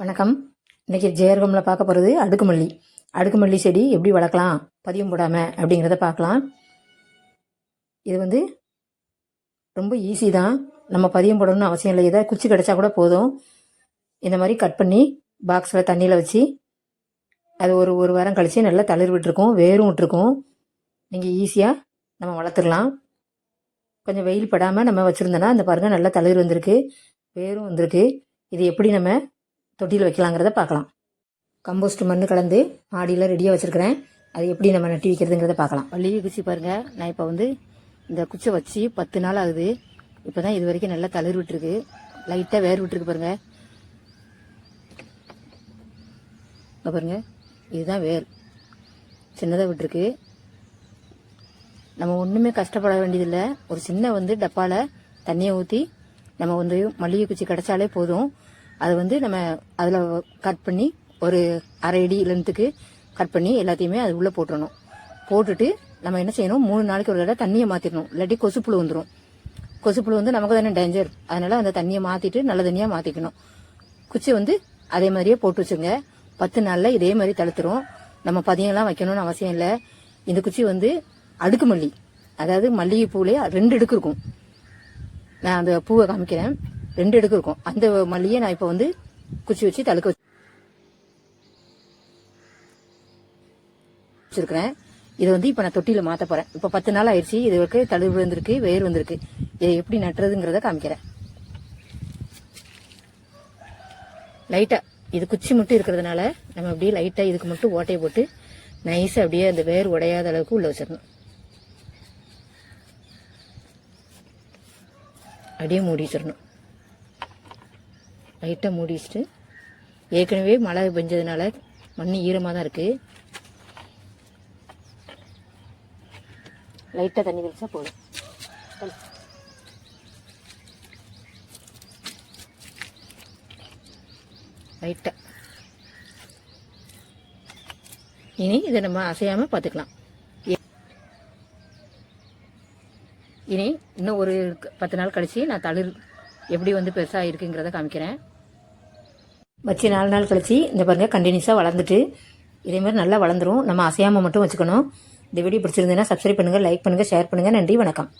வணக்கம். இன்றைக்கி ஜெயர்கமில் பார்க்க போகிறது அடுக்குமல்லி. அடுக்குமல்லி செடி எப்படி வளர்க்கலாம்? பதியம் போடாமல் அப்படிங்கிறத பார்க்கலாம். இது வந்து ரொம்ப ஈஸி தான். நம்ம பதியம் போடணும்னு அவசியம் இல்லை. ஏதாவது குச்சி கிடச்சா கூட போதும். இந்த மாதிரி கட் பண்ணி பாக்ஸில் தண்ணியில் வச்சு அது ஒரு ஒரு வாரம் கழித்து நல்லா தளிர் விட்டுருக்கும் வேரும் விட்டுருக்கோம். நீங்கள் ஈஸியாக நம்ம வளர்த்துடலாம். கொஞ்சம் வெயில் படாமல் நம்ம வச்சுருந்தோன்னா அந்த பாருங்கள் நல்லா தளிர் வந்திருக்கு வேரும் வந்திருக்கு. இது எப்படி நம்ம தொட்டியில் வைக்கலாங்கிறத பார்க்கலாம். கம்போஸ்ட் மண் கலந்து மாடியில் ரெடியாக வச்சுருக்கிறேன். அது எப்படி நம்ம நட்டி வைக்கிறதுங்கிறத பார்க்கலாம். வள்ளியை குச்சி பாருங்கள் நான் இப்போ வந்து இந்த குச்சை வச்சு பத்து நாள் ஆகுது. இப்போ தான் இது வரைக்கும் நல்லா தளிர் விட்டுருக்கு. லைட்டாக வேர் விட்டுருக்கு பாருங்கள் இங்கே பாருங்கள் இதுதான் வேர். சின்னதாக விட்டுருக்கு. நம்ம ஒன்றுமே கஷ்டப்பட வேண்டியதில்லை. ஒரு சின்ன வந்து டப்பாவில் தண்ணியை ஊற்றி நம்ம வந்து மல்லிகை குச்சி கிடச்சாலே போதும். அது வந்து நம்ம அதில் கட் பண்ணி ஒரு அரை அடி லென்த்துக்கு கட் பண்ணி எல்லாத்தையுமே அது உள்ளே போட்டுடணும் போட்டுட்டு நம்ம என்ன செய்யணும்? மூணு நாளைக்கு ஒரு தடவை தண்ணியை மாற்றிடணும் இல்லாட்டி கொசுப்புழு வந்துடும் கொசுப்புழு வந்து நமக்கு தானே டேஞ்சர் அதனால அந்த தண்ணியை மாற்றிட்டு நல்ல தண்ணியாக மாற்றிக்கணும் குச்சி வந்து அதே மாதிரியே போட்டு வச்சுங்க. பத்து நாளில் இதே மாதிரி தழுத்துரும் நம்ம பதியம்லாம் வைக்கணும்னு அவசியம் இல்லை. இந்த குச்சி வந்து அடுக்கு மல்லி. அதாவது மல்லிகை ரெண்டு அடுக்கு இருக்கும். நான் அந்த பூவை காமிக்கிறேன். ரெண்டு அடுக்கு இருக்கும். அந்த மல்லியை நான் இப்போ வந்து குச்சி வச்சு தழுக்க வச்சிருக்கிறேன். இதை வந்து இப்போ நான் தொட்டியில் மாற்ற போகிறேன் இப்போ பத்து நாள் ஆயிடுச்சு. இது வரைக்கும் தழுவு வந்திருக்கு வேர் வந்திருக்கு. இதை எப்படி நட்டுறதுங்கிறத காமிக்கிறேன். லைட்டாக இது குச்சி மட்டும் இருக்கிறதுனால நம்ம அப்படியே லைட்டாக இதுக்கு மட்டும் ஓட்டையை போட்டு நைஸாக அப்படியே அந்த வேர் உடையாத அளவுக்கு உள்ள வச்சிடணும். அப்படியே மூடி வச்சிடணும். லைட்டாக மூடி வச்சுட்டு ஏற்கனவே மழை பெஞ்சதுனால மண் ஈரமாக தான் இருக்குது லைட்டாக தண்ணி தெளிச்சா போதும். லைட்டாக இனி இதை நம்ம அசையாமல் பார்த்துக்கலாம் இனி இன்னும் ஒரு பத்து நாள் கழித்து நான் தளிர் எப்படி வந்து பெருசாக இருக்குங்கிறத காமிக்கிறேன். வச்சு நாலு நாள் கழித்து இந்த பாருங்கள் கண்டினியூஸாக வளர்ந்துட்டு இதே மாதிரி நல்லா வளர்ந்துரும். நம்ம அசையாமல் மட்டும் வச்சுக்கணும். இந்த வீடியோ பிடிச்சிருந்ததுன்னா சப்ஸ்கிரைப் பண்ணுங்கள் லைக் பண்ணுங்கள் ஷேர் பண்ணுங்கள் நன்றி வணக்கம்.